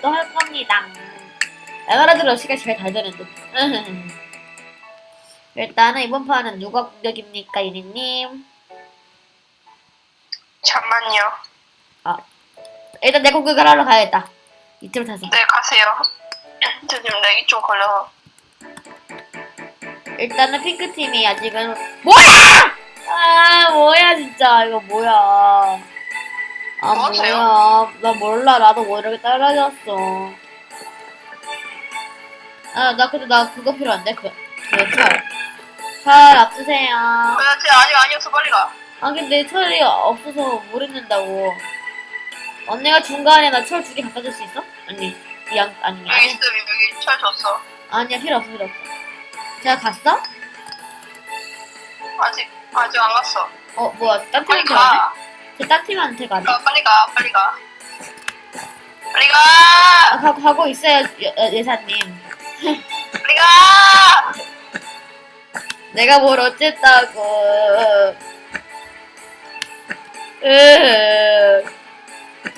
또 할 겁니다. 에메랄드 러시가 제일 잘 되는 듯. 일단은 이번 판은 누가 공격입니까, 유니님? 잠만요. 일단 내 공격을 하러 가야겠다. 이틀 타서. 네, 가세요. 저 지금 렉이 좀 걸려서. 일단은 핑크팀이 아직은 뭐야! 아 뭐야 진짜 이거 뭐야 아 뭐 하세요? 뭐야 나 몰라 나도 뭐 이렇게 떨어졌어 아 나 근데 나 그거 필요한데 그철철 앞주세요 아 왜, 쟤 아직 아니었어, 빨리 가. 근데 철이 없어서 모르는다고 언니가 중간에 나 철 두 개 갖다 줄 수 있어? 아니 양 아니 여기 아니 있어, 여기 철 줬어. 아니야 필요 없어 필요 없어 제가 갔어? 아직, 아직 안 갔어. 어 뭐야 딴? 가. 쟤딴 팀한테? 가, 빨리 가, 빨리 가. 빨리 가! 아, 가, 가고 있어요, 예, 예사님. 빨리 가! 내가 뭘 어쨌다고. 으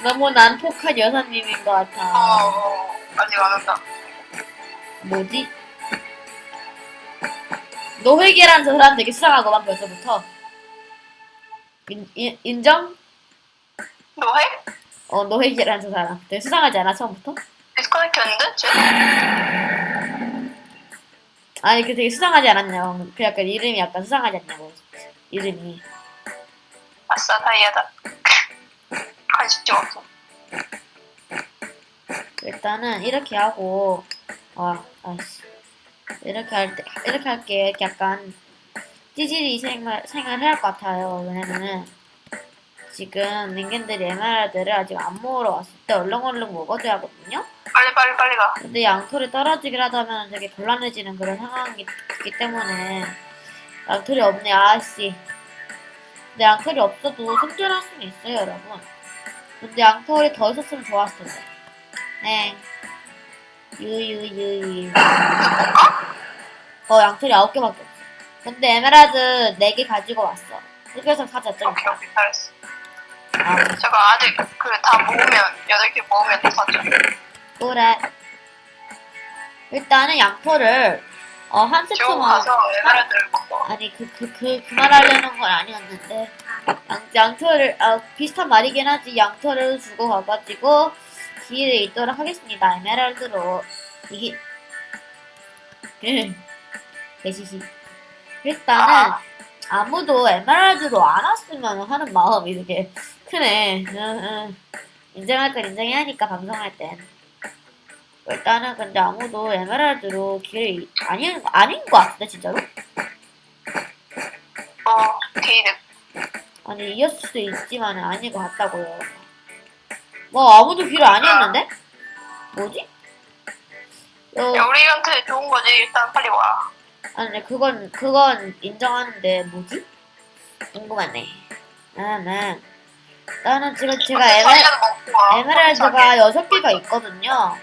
너무 난폭한 여사님인 것 어, 같아. 어, 아직 안 온다. 뭐지? 노회계란 저 사람 되게 수상하고만 벌써부터. 인, 인, 인정? 너 해? 어, 저 사람. 되게 수상하지 않아, 처음부터? 디스커넥트 했는데? 쟤? 아니, 그 되게 수상하지 않았냐고. 그 약간 이름이 약간 수상하지 않냐고. 이름이. 아싸, 다이아다. 관심 없어. 일단은 이렇게 하고 아 아씨 이렇게 할 때 이렇게 할게 약간 찌질이 생활 생활 해야 할 것 같아요 왜냐면은 지금 닌겐들이 에메랄드를 아직 안 모으러 왔을 때 얼렁얼렁 먹어줘야 하거든요? 빨리, 빨리, 빨리 가. 근데 양털이 떨어지기라도 하면 되게 곤란해지는 그런 상황이기 때문에 양털이 없네 아씨. 근데 양털이 없어도 생존할 수는 있어요 여러분. 근데 양털이 더 있었으면 좋았을 텐데 네. 유유유유. 어 양털이 아홉 개밖에 없어. 근데 에메랄드 네 개 가지고 왔어. 흑여석 사자 좀 오케이, 오케이, 잘했어. 아 잠깐, 아직, 그, 다 모으면, 여덟 개 모으면 더 사죠. 그래 일단은 양털을 어한 세트만 가서 에메랄드를 먹고. 아니 그 그 그 그 말 하려는 건 아니었는데 양, 양털을 아, 비슷한 말이긴 하지 양털을 주고 가가지고 기회를 있도록 하겠습니다 에메랄드로 이게 대시시 일단은 아. 아무도 에메랄드로 안 왔으면 하는 마음이 되게 크네 응, 응. 인정할 건 인정해야 하니까 방송할 땐 일단은 근데 아무도 에메랄드로 길을 아닌 아닌 것 같은데 진짜로 어, 게이득. 아니 이었을 수도 있지만 아닌 것 같다고요. 뭐 아무도 길을 아니었는데? 뭐지? 어, 야, 우리한테 좋은 거지. 일단 빨리 와. 아니 근데 그건 그건 인정하는데 뭐지? 궁금하네. 나는 나는 지금 제가 에메, 와. 에메랄드가 여섯 개가 있거든요.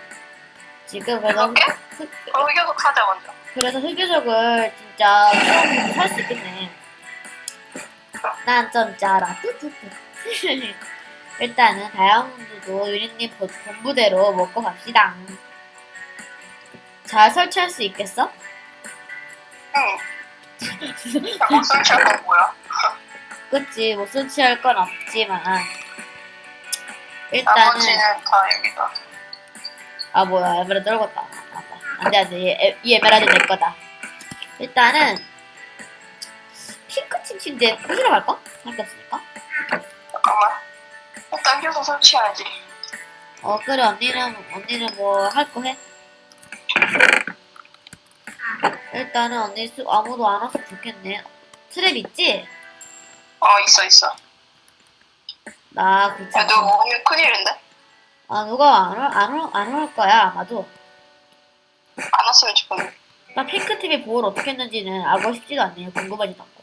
지금 그래서 개? 흑, 어, 흑여석 사자, 먼저. 그래서 흑유석을 진짜 살 수 있겠네. 난 좀 짜라. 뚜뚜뚜. 일단은 다이아몬드도 유닛님 본- 본부대로 먹고 갑시다. 잘 설치할 수 있겠어? 응. 설치할 건 뭐야? 그치, 못 설치할 건 없지만. 일단은, 나머지는 다 여기다. 아, 뭐야, 에메랄드 떨궜다. 아, 안 돼, 안 돼. 이, 에- 이 에메랄드 내 거다. 일단은, 핑크 칭칭인데, 호시러 갈까? 할 게 없으니까. 잠깐만. 일단 흑여석 설치해야지. 어 그래 언니는 언니는 뭐 할 거 해? 일단은 언니 수, 아무도 안 왔으면 좋겠네. 트랩 있지? 어, 있어, 있어. 나 야, 괜찮아. 너 오면 큰일인데? 아 누가 안올안올 거야 아마도. 안 왔으면 좋겠네. 나 핑크 TV 보호를 어떻게 했는지는 알고 싶지도 않네요. 궁금하지도 않고.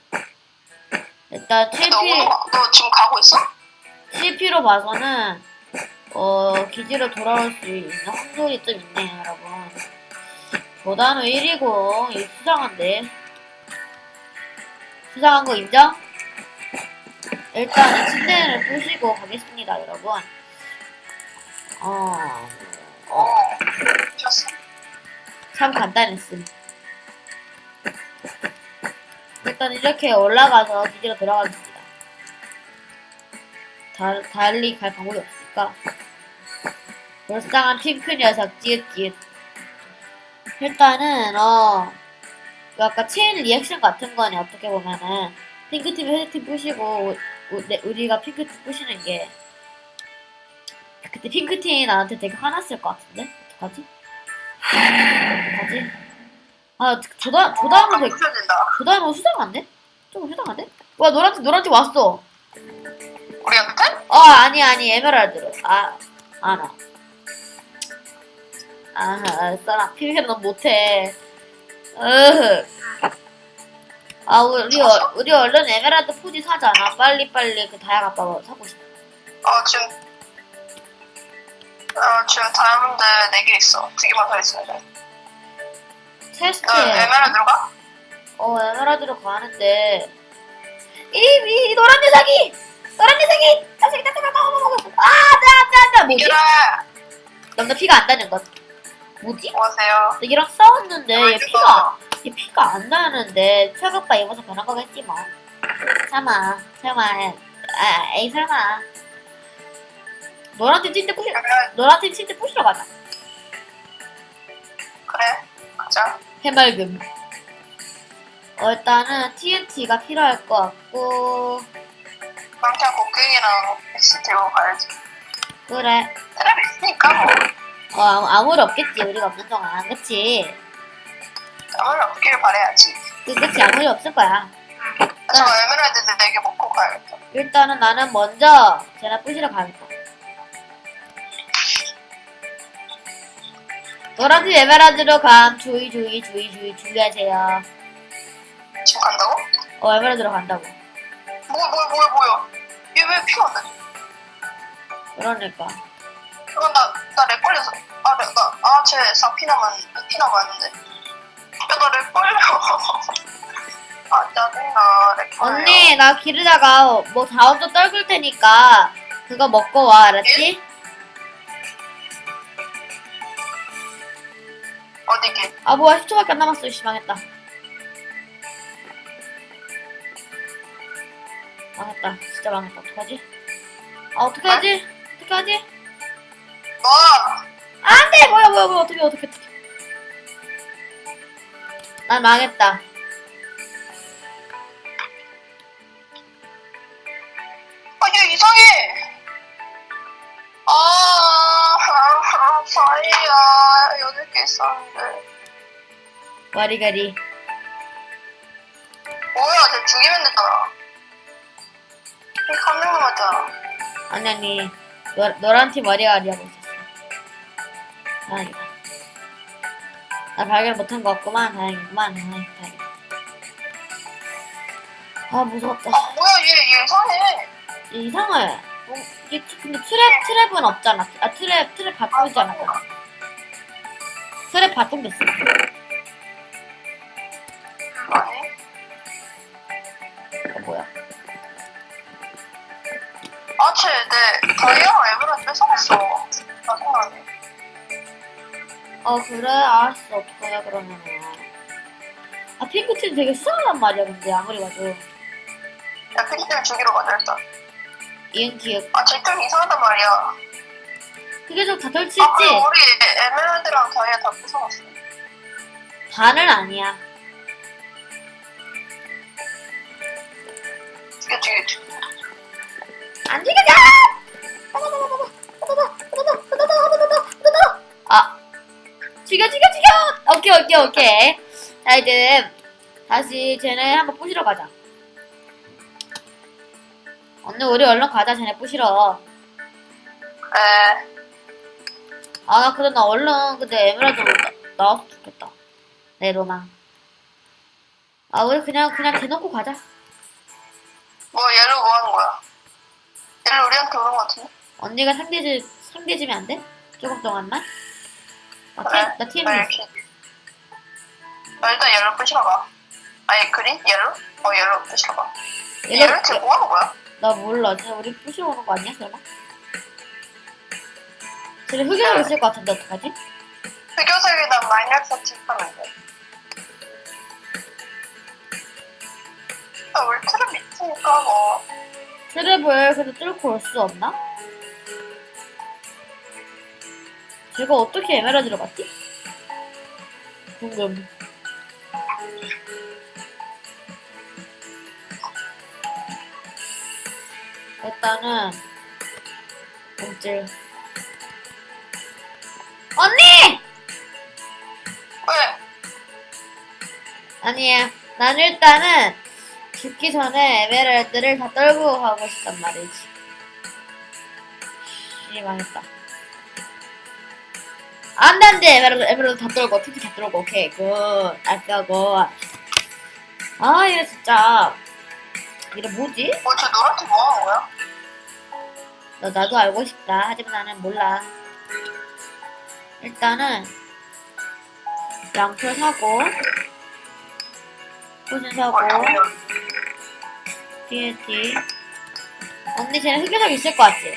일단 너 7P 오는 거, 너 지금 가고 있어? 7P로 봐서는 어 기지로 돌아올 수 있는 확률이 좀 있네요, 여러분. 보다는 1이고 이 수상한데 수상한 거 인정? 일단은 침대를 부시고 가겠습니다, 여러분. 어, 참 간단했음. 일단 이렇게 올라가서 기지로 들어가겠습니다. 달, 달리 갈 방법이 없으니까. 불쌍한 핑크 녀석, 찌읒찌읒. 일단은, 어, 그 아까 체인 리액션 같은 거네, 어떻게 보면은. 핑크팀이 회색팀 부시고, 우, 네, 우리가 핑크팀 부시는 게. 그때 핑크팀이 나한테 되게 화났을 것 같은데? 어떡하지? 어떡하지? 아, 저, 다, 저 다음은 되게, 부셔진다. 저 다음은 수상한데? 조금 수상한데? 와, 노란팀, 노란팀 왔어. 우리한테? 어, 아니, 아니, 에메랄드로. 아, 아, 나. 아. 피비는 넌 못해. 으흐. 아, 우리, 어- 우리 얼른 에메랄드 포지 사잖아. 빨리 빨리 그 다이아 값 사고 싶어. 어, 지금. 어, 지금 다이아몬드 4개 있어. 두 개만 더 있어야 돼. 테스트. 너 에메랄드로 가? 어, 에메랄드로 가는데. 이, 이, 이 노란 녀석이! 노란 녀석이! 녀석이, 녀석이, 녀석이, 아, 나, 나, 나, 뭐지? 이래! 너나 피가 안 나는 것. 뭐지? 뭐하세요? 얘랑 싸웠는데 얘왜 피가 얘 피가 안 나는데 최고빠 입어서 변한 거겠지 뭐. 설마 설마 아 에이 설마 노란팀 칠때 부시 노란팀 칠때 부시러 가자. 그래. 가자. 해맑음. 어, 일단은 TNT가 필요할 것 같고 그냥 곡괭이랑 엑스 들고 가야지. 그래. 테레비 있으니까 뭐. 어 아무, 아무리 없겠지 우리가 없는 동안 그치? 아무리 없길 바래야지. 그 그치 아무리 없을 거야. 저 에메랄드 4개 먹고 가야겠다. 일단은 나는 먼저 쟤네 부시러 가겠다. 노란팀 에메랄드로 감 주의 주의 주의 주의 주의하세요. 지금 간다고? 어 에메랄드로 간다고. 뭐야, 뭐야, 뭐야, 뭐야. 얘 왜 피가 안? 그러니까. 이건 나, 나 렉 걸려서. 아, 나, 나, 아, 쟤 4피 남았, 2피 남았는데. 야, 나렉 걸려. 아, 짜증나. 언니 나 기르다가 뭐 자원도 떨굴 테니까 그거 먹고 와 알았지? 어디게? 아 뭐야 10초밖에 안 남았어 씨 망했다. 망했다 진짜 망했다 어떡하지? 아 어떡하지? 어떡하지? 뭐? 안돼 뭐야 뭐야 뭐야 어떻게 어떻게 어떻게 난 망했다 아, 얘 이상해. 아, 아, 다이아. 여덟 개 있었는데. 와리가리 뭐야, 쟤 죽이면 됐잖아. 이한 명만 맞잖아. 아니 아니 노, 노란 팀 와리가리 하고 있었어 다행이다 나 발견 못한 것 같구만. 다행이구만. 다행, 다행이다. 아 무서웠다. 아, 뭐야, 얘, 얘 이상해. 이상해. 어, 이게 트- 근데 트랩 트랩은 없잖아. 아 트랩 트랩 바꾸지 않았잖아 트랩 발동됐어. 아니? 어, 뭐야? 아, 쟤, 내 다이아 에메랄드 뺏어갔어. 짜증나네. 어 그래 알았어 어떡하냐 그러면은 아 핑크팀 되게 수상하단 말이야 근데 아무리 봐도 야, 핑크를 죽이러 가자, 일단. 이응 기억 아, 쟤좀 이상하단 말이야. 그게 좀다 아, 설치했지? 그리고 우리 에메랄드랑 다이아 다 뺏어갔어. 반은 아니야 죽여, 죽여, 죽여. 안 죽여져! 죽여 죽여 죽여! 오케이 오케이 오케이 자 이제 다시 쟤네 한번 부시러 가자 언니 우리 얼른 가자 쟤네 부시러 그래. 아나 그래 나 얼른 근데 에메랄드 나, 나왔으면 좋겠다 내 로망 아 우리 그냥 그냥 대놓고 가자 뭐, 얘를 뭐 하는 거야? 얘를 우리한테 오는 거 같은데? 언니가 상대지 상대지면 안 돼? 조금 동안만? 나, 나 팀이 나 있어 이렇게. 나 일단 얘를 부시러 가. 아니, 그린? 얘로? 어, 얘로 부시러 가. 얘가 얘를 지금 뭐 하는 거야? 나 몰라. 쟤 우리 부시러 오는 거 아니야, 설마? 쟤네 흑연이 있을 것 같은데, 어떡하지? 흑요색에다 마이너스 tip하면 돼. 아, 우리 틀을 밑이니까 뭐. 트랩을 그래도 뚫고 올 수 없나? 제가 어떻게 에메랄드를 봤지? 궁금. 일단은 몸질. 언니! 왜? 아니야. 난 일단은 죽기 전에 에메랄드를 다 떨고 가고 싶단 말이지. 씨, 망했다. 안 돼, 안 돼! 에메랄드, 에메랄드 다 떨고, TT 다 떨고, 오케이, 굿. 아싸고. 아, 이거 진짜. 이게 뭐지? 뭐, 저 노랗게 뭐 하는 거야? 너, 나도 알고 싶다. 하지만 나는 몰라. 일단은, 양털 사고, 포션 사고, 어. TNT. 언니 쟤는 흑요석 있을 것 같지?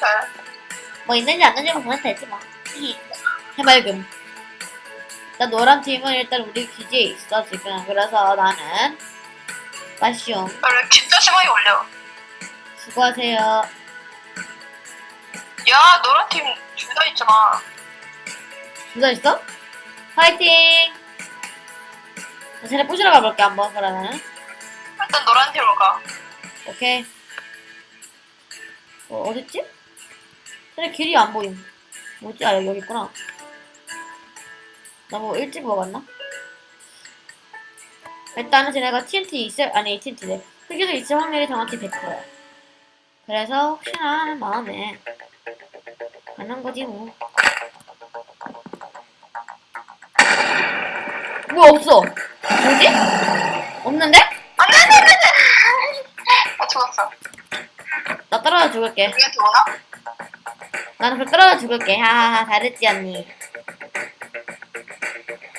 잘. 뭐 있는지 안 있는지 보면 되지 뭐. 해맑음. 일단 노란 팀은 일단 우리 기지에 있어 지금. 그래서 나는 빠숑 왜 진짜 심하게 올려? 수고하세요. 야, 노란 팀 둘다 있잖아. 둘 다 있어? 파이팅! 나 쟤네 부시러 가볼게 한번 그러면은. 일단 노란 팀으로 가. 오케이. 어, 어딨지? 쟤네 길이 안 보임. 뭐지? 아, 여기, 있구나. 나 뭐 일찍 먹었나? 일단은 쟤네가 TNT 있을, 아니, TNT래. 흑유도 있을 확률이 정확히 100%야. 그래서 혹시나 하는 마음에 가는 거지 뭐. 뭐 없어? 뭐지? 없는데? 안 돼, 안 돼, 안 돼! 아, 죽었어. 나 떨어져 죽을게. 우리한테 오나? 나는 그럼 떨어져 죽을게. 하하하, 잘했지, 언니.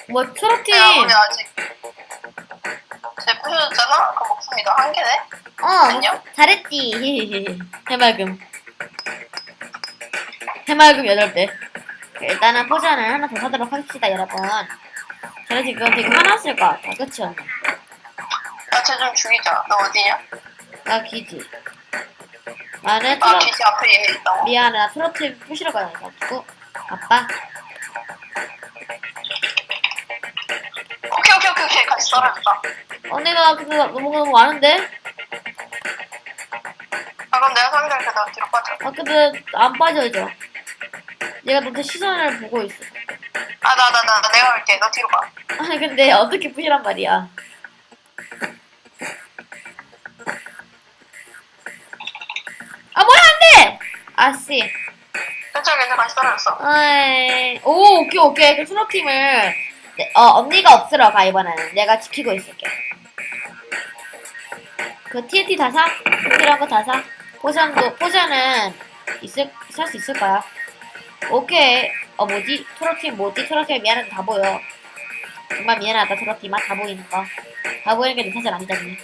뭐, 초록팀. 야, 우리 아직. 제 부셔졌잖아? 그럼 목숨이다. 한 개네? 어, 안녕? 잘했지. 해맑음. 해맑음 8배. 일단은 포션을 하나 더 사도록 하겠습니다, 여러분. 저는 지금 되게 화났을 것 같아. 그치, 언니? 야, 쟤좀 죽이자. 너 어디냐? 나 기지. 나는 아, 트로, 기지 앞에 얘네 있다고? 미안해. 나 트로트 부시러 가야겠고. 아빠. 오케이, 오케이, 오케이, 오케이. 같이 떨어졌다. 언니가 나 너무 너무 많은데? 아, 그럼 내가 상대할게. 나 뒤로 빠져. 아, 근데 안 빠져져. 얘가 너한테 시선을 보고 있어. 아, 나, 나, 나, 나 내가 할게. 너 뒤로 가. 아니 근데 어떻게 부시란 말이야. 괜찮아. 같이 떨어졌어. 아이. 오 오케이 오케이. 그 수노팀을 네, 어 언니가 없으러 가 이번에는 내가 지키고 있을게. 그 TNT 다 사? 필요한 거다 사? 포션도 포션은 있을 살 수 있을 거야. 오케이. 어 뭐지? 트로팀 뭐지? 트로팀 미안한데 다 보여. 정말 미안하다 트로팀아 다 보이는 거. 다 보이는 게내 탓은 아니다 니.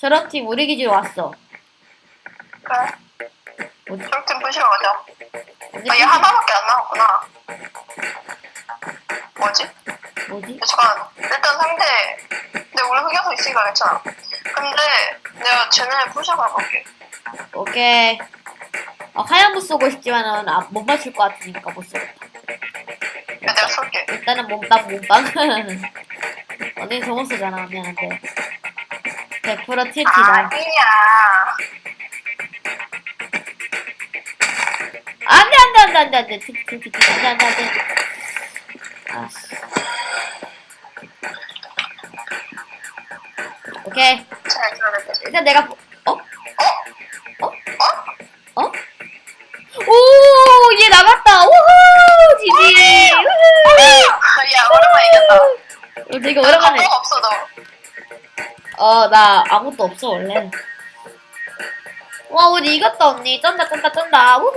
트로팀 우리 기지로 왔어. 그래. 어디- 부시러 가자. 언니 아, 얘 하나밖에 안 나왔구나. 뭐지? 뭐지? 야, 잠깐. 일단 상대. 근데 우리 흑여서 있으니까 괜찮아. 근데 내가 쟤네 부시러 가볼게. 오케이. 어, 하얀 부 쏘고 싶지만은 아, 못 맞출 것 같으니까 못 쏘겠다. 야, 내가 쏠게. 일단은 몸빵 몸빵. 언니 저못 쏘잖아 미안한데. 100% TNT다. 아니야. 안돼 안돼 안돼 안돼 안돼 안돼 안돼 안돼. 아씨. 오케이. 일단 내가 보- 어? 어? 어? 어? 오, 얘 나갔다. 우후! 지지. 야, 오랜만에 이겼다. 어, 되게 오랜만에. 감동 없어, 너. 어, 나 아무것도 없어, 원래. 와, 우리 이겼다, 언니. 쩐다, 쩐다, 쩐다. 우후!